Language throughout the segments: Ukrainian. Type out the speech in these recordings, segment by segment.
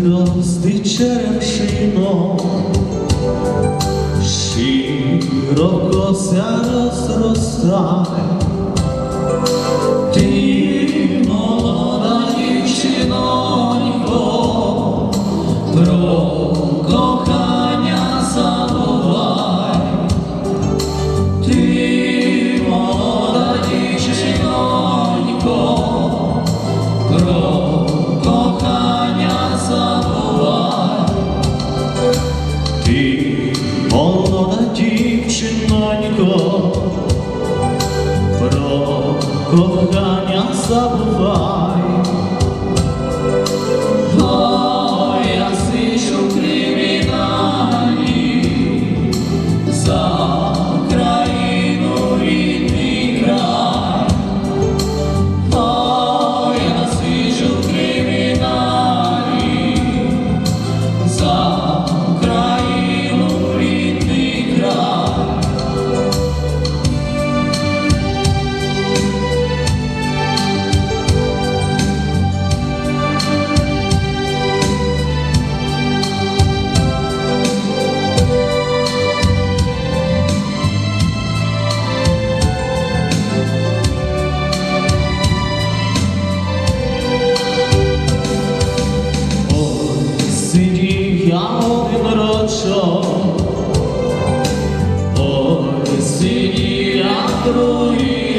Los de cerem și noi Și love. що Ой, сині, а троє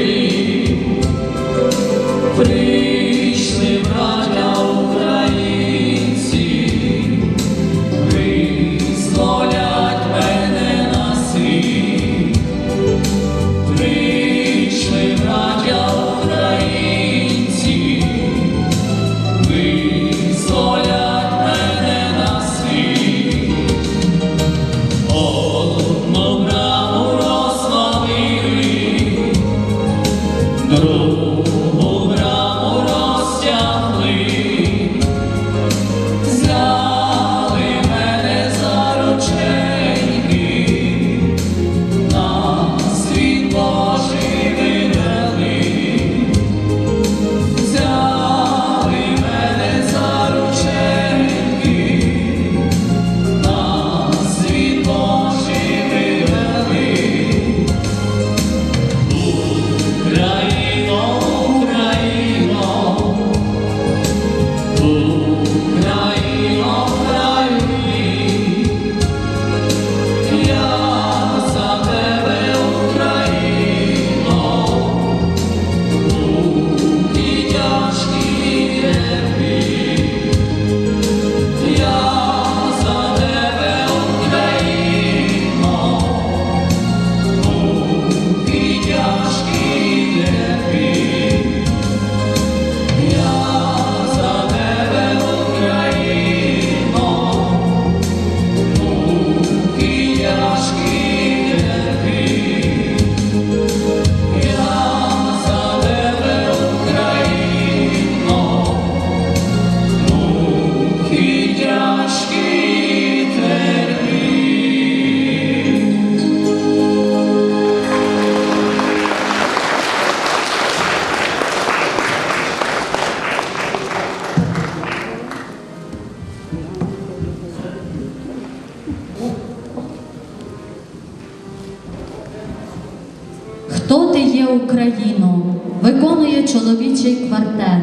Хто ти є Україно? Виконує чоловічий квартет.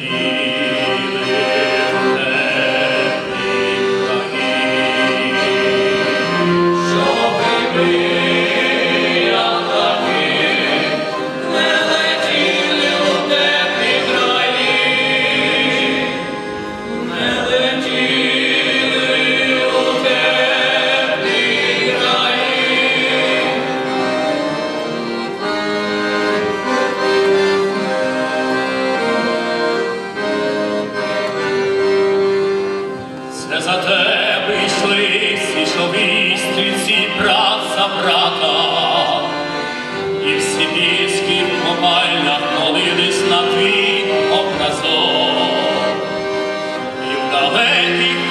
ti.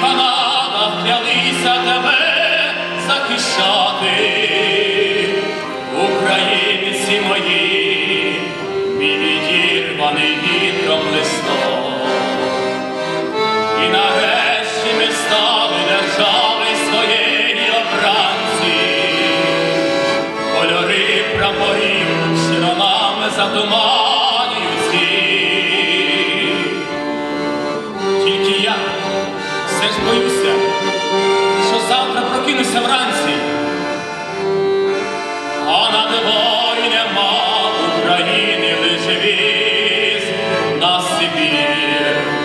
Канадах клялися тебе захищати, українці мої, мій відірваний вітром листок. І нарешті ми стали держави своєї обранці, кольори прапорів широнами затуманюють а над тобою нема України лише на Сибір.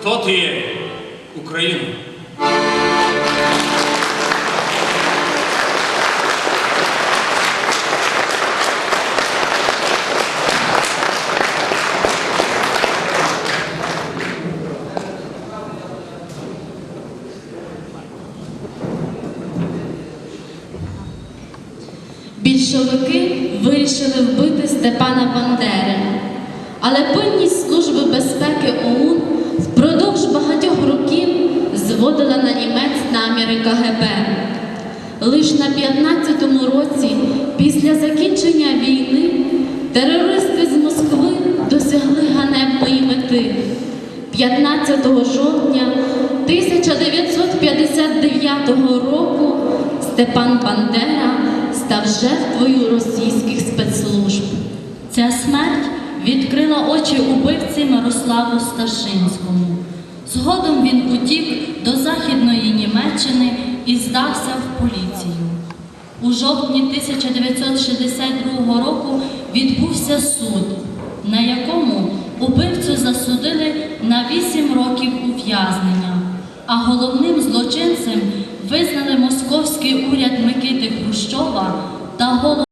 Хто ти є, Україна? Більшовики вирішили вбити Степана Бандери, але пильність Служби безпеки ОУН зводила на німець наміри КГБ. Лиш на 15-му році, після закінчення війни, терористи з Москви досягли ганебної мети. 15 жовтня 1959 року Степан Бандера став жертвою російських спецслужб. Ця смерть відкрила очі убивці Мирославу Старшинському. Згодом він утік до Західної Німеччини і здався в поліцію. У жовтні 1962 року відбувся суд, на якому убивцю засудили на 8 років ув'язнення, а головним злочинцем визнали московський уряд Микити Хрущова та голос